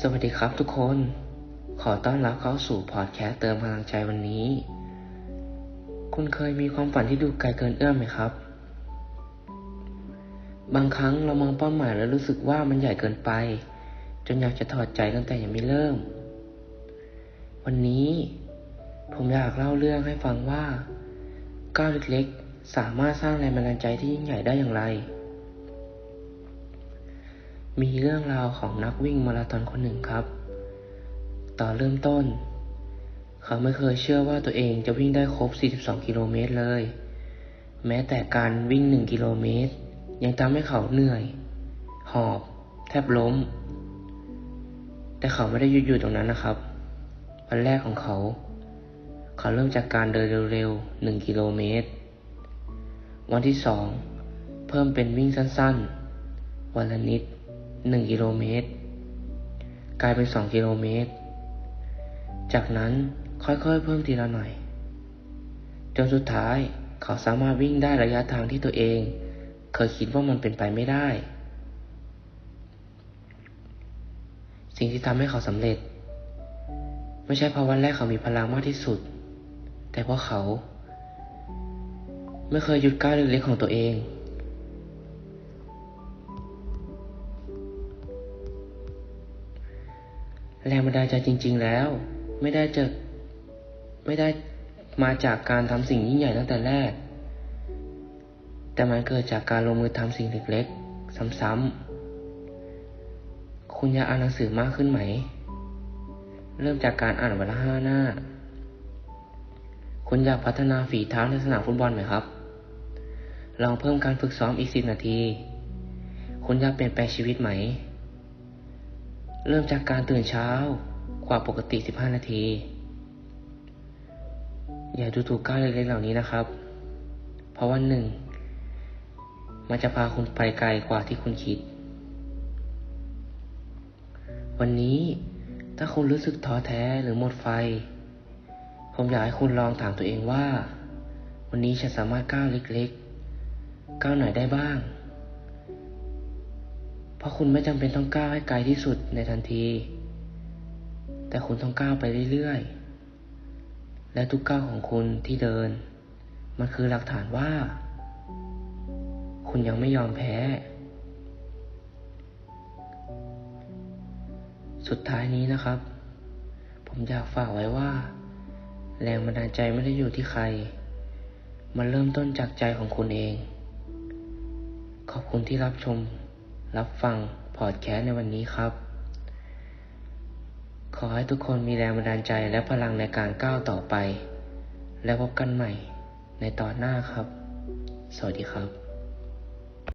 สวัสดีครับทุกคน ขอต้อนรับเข้าสู่พอดแคสต์เติมพลังใจวันนี้ คุณเคยมีความฝันที่ดูไกลเกินเอื้อมไหมครับ บางครั้งเรามองเป้าหมายแล้วรู้สึกว่ามันใหญ่เกินไป จนอยากจะถอดใจตั้งแต่ยังไม่เริ่ม วันนี้ผมอยากเล่าเรื่องให้ฟังว่าก้าวเล็กๆ สามารถสร้างแรงบันดาลใจที่ยิ่งใหญ่ได้อย่างไร มีเรื่องราวของนักวิ่งมาราธอนคนหนึ่งครับ ตอนเริ่มต้น เขาไม่เคยเชื่อว่าตัวเองจะวิ่งได้ครบ 42 กิโลเมตรเลย แม้แต่การวิ่ง 1 กิโลเมตร ยังทำให้เขาเหนื่อย หอบ แทบล้ม แต่เขาไม่ได้หยุดอยู่ตรงนั้นนะครับ วันแรกของเขา เขาเริ่มจากการเดินเร็วๆ 1 กิโลเมตร วันที่สองเพิ่มเป็นวิ่งสั้นๆ วันละนิด 1กิโลเมตร กลายเป็น 2 กิโลเมตร จากนั้นค่อยๆเพิ่มทีละหน่อย จนสุดท้ายเขาสามารถวิ่งได้ระยะทางที่ตัวเอง เคยคิดว่ามันเป็นไปไม่ได้ สิ่งที่ทำให้เขาสำเร็จ ไม่ใช่เพราะวันแรกเขามีพลังมากที่สุด แต่เพราะเขา ไม่เคยหยุดก้าวเล็กๆของตัวเอง แรงบันดาลใจจริง ๆ แล้ว ไม่ได้จะไม่ได้มาจากการทำสิ่งยิ่งใหญ่ตั้งแต่แรก แต่มันเกิดจากการลงมือทำสิ่งเล็กๆ ซ้ำๆ คุณอยากอ่านหนังสือมากขึ้นไหม เริ่มจากการอ่านวันละห้าหน้า คุณอยากพัฒนาฝีเท้าในสนามฟุตบอลไหมครับ ลองเพิ่มการฝึกซ้อมอีกสิบนาที คุณอยากเปลี่ยนแปลงชีวิตไหม เริ่มจากการตื่นเช้ากว่าปกติ 15 นาที อย่าดูถูกก้าวเล็กๆเหล่านี้นะครับ เพราะว่าหนึ่ง มันจะพาคุณไปไกลกว่าที่คุณคิด วันนี้ถ้าคุณรู้สึกท้อแท้หรือหมดไฟ ผมอยากให้คุณลองถามตัวเองว่า วันนี้ฉันสามารถก้าวเล็กๆ ก้าวหน่อยได้บ้าง ราะคุณไม่จำเป็นต้องก้าวให้ไกลที่สุดในทันที แต่คุณต้องก้าวไปเรื่อยๆ และทุกก้าวของคุณที่เดิน มันคือหลักฐานว่า คุณยังไม่ยอมแพ้ สุดท้ายนี้นะครับ ผมอยากฝากไว้ว่า แรงบันดาลใจไม่ได้อยู่ที่ใคร มันเริ่มต้นจากใจของคุณเอง ขอบคุณที่รับชม รับฟังพอดแคสต์ในวันนี้ครับ ขอให้ทุกคนมีแรงบันดาลใจและพลังในการก้าวต่อไป และพบกันใหม่ในตอนหน้าครับ สวัสดีครับ